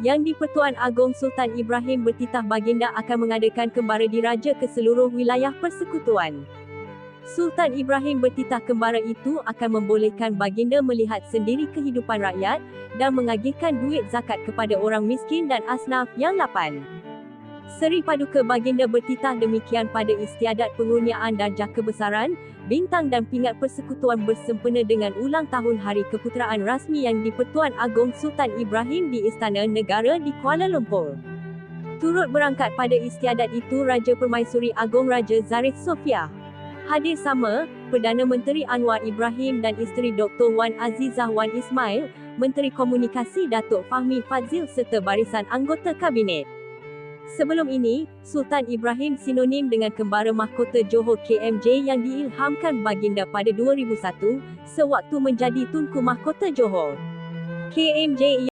Yang di-Pertuan Agong Sultan Ibrahim bertitah baginda akan mengadakan kembara diraja ke seluruh wilayah persekutuan. Sultan Ibrahim bertitah kembara itu akan membolehkan baginda melihat sendiri kehidupan rakyat dan mengagihkan duit zakat kepada orang miskin dan asnaf yang lapan. Seri Paduka Baginda bertitah demikian pada istiadat pengurniaan darjah kebesaran, bintang dan pingat persekutuan bersempena dengan ulang tahun Hari Keputeraan Rasmi yang di-Pertuan Agong Sultan Ibrahim di Istana Negara di Kuala Lumpur. Turut berangkat pada istiadat itu Raja Permaisuri Agong Raja Zarif Sofia. Hadir sama, Perdana Menteri Anwar Ibrahim dan isteri Dr. Wan Azizah Wan Ismail, Menteri Komunikasi Datuk Fahmi Fadzil serta barisan anggota Kabinet. Sebelum ini, Sultan Ibrahim sinonim dengan kembara mahkota Johor KMJ yang diilhamkan baginda pada 2001, sewaktu menjadi Tunku Mahkota Johor. KMJ